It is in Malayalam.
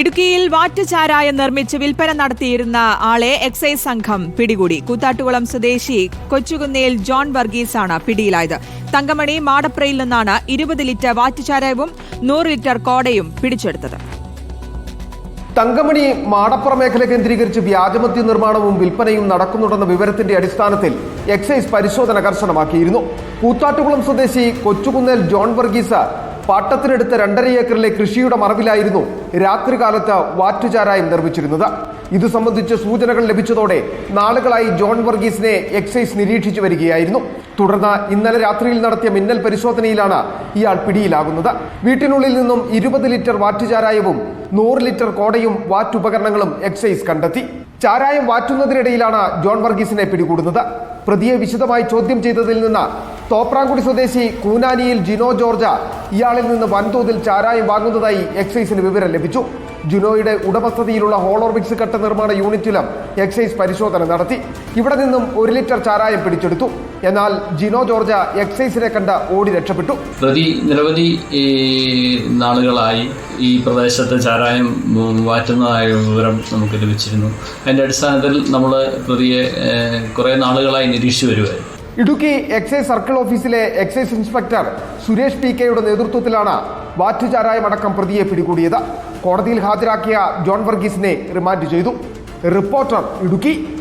ഇടുക്കിയിൽ വാറ്റുചാരായം നിർമ്മിച്ച് വിൽപ്പന നടത്തിയിരുന്ന ആളെ എക്സൈസ് സംഘം പിടികൂടി. കൂത്താട്ടുകുളം സ്വദേശി കൊച്ചുകുന്നേൽ ജോൺ വർഗീസാണ് പിടിയിലായത്. തങ്കമണി മാടപ്രയിൽ നിന്നാണ് ഇരുപത് ലിറ്റർ വാറ്റുചാരായവും നൂറ് ലിറ്റർ കോടയും പിടിച്ചെടുത്തത്. തങ്കമണി മാടപ്പുറ മേഖല കേന്ദ്രീകരിച്ച് വ്യാജമദ്യ നിർമ്മാണവും വിൽപ്പനയും നടക്കുന്നുണ്ടെന്ന വിവരത്തിന്റെ അടിസ്ഥാനത്തിൽ എക്സൈസ് പരിശോധന കർശനമാക്കിയിരുന്നു. കൂത്താട്ടുകുളം സ്വദേശി കൊച്ചുകുന്നേൽ ജോൺ വർഗീസ് പാട്ടത്തിനെടുത്ത രണ്ടര ഏക്കറിലെ കൃഷിയുടെ മറവിലായിരുന്നു രാത്രികാലത്ത് വാറ്റുചാരായം നിർമ്മിച്ചിരുന്നത്. ഇത് സംബന്ധിച്ച് സൂചനകൾ ലഭിച്ചതോടെ നാളുകളായി ജോൺ വർഗീസിനെ എക്സൈസ് നിരീക്ഷിച്ചു വരികയായിരുന്നു. തുടർന്ന് ഇന്നലെ രാത്രിയിൽ നടത്തിയ മിന്നൽ പരിശോധനയിലാണ് ഇയാൾ പിടിയിലാകുന്നത്. വീട്ടിനുള്ളിൽ നിന്നും ഇരുപത് ലിറ്റർ വാറ്റുചാരായവും നൂറ് ലിറ്റർ കോടയും വാറ്റുപകരണങ്ങളും എക്സൈസ് കണ്ടെത്തി. ചാരായം വാറ്റുന്നതിനിടയിലാണ് ജോൺ വർഗീസിനെ പിടികൂടുന്നത്. പ്രതിയെ വിശദമായി ചോദ്യം ചെയ്തതിൽ നിന്ന് തോപ്രാംകുടി സ്വദേശി കൂനാനിയിൽ ജിനോ ജോർജ ഇയാളിൽ നിന്ന് വൻതോതിൽ ചാരായം വാങ്ങുന്നതായി എക്സൈസിന് വിവരം ലഭിച്ചു. ജുനോയുടെ ഉടമസ്ഥതയിലുള്ള ഹോളോർബിക്സ് കട്ട നിർമ്മാണ യൂണിറ്റിലും എക്സൈസ് പരിശോധന നടത്തി. ഇവിടെ നിന്നും ഒരു ലിറ്റർ ചാരായം പിടിച്ചെടുത്തു. എന്നാൽ ജിനോ ജോർജ എക്സൈസിനെ കണ്ട ഓടി രക്ഷപ്പെട്ടു. പ്രതി നിരവധി ഈ, നാളുകളായി ഈ പ്രദേശത്ത് ചാരായം മാറ്റുന്നതായ വാറ്റുന്നതായ വിവരം നമുക്ക് ലഭിച്ചിരുന്നു. അതിന്റെ അടിസ്ഥാനത്തിൽ നമ്മൾ പ്രതിയെ കുറെ കുറേ നാളുകളായി നിരീക്ഷിച്ചു വരുമായിരുന്നു ഇടുക്കി എക്സൈസ് സർക്കിൾ ഓഫീസിലെ എക്സൈസ് ഇൻസ്പെക്ടർ സുരേഷ് പി കെയുടെ നേതൃത്വത്തിലാണ് വാറ്റുചാരായമടക്കം പ്രതിയെ പിടികൂടിയത്. കോടതിയിൽ ഹാജരാക്കിയ ജോൺ വർഗീസിനെ റിമാൻഡ് ചെയ്തു. റിപ്പോർട്ടർ ഇടുക്കി.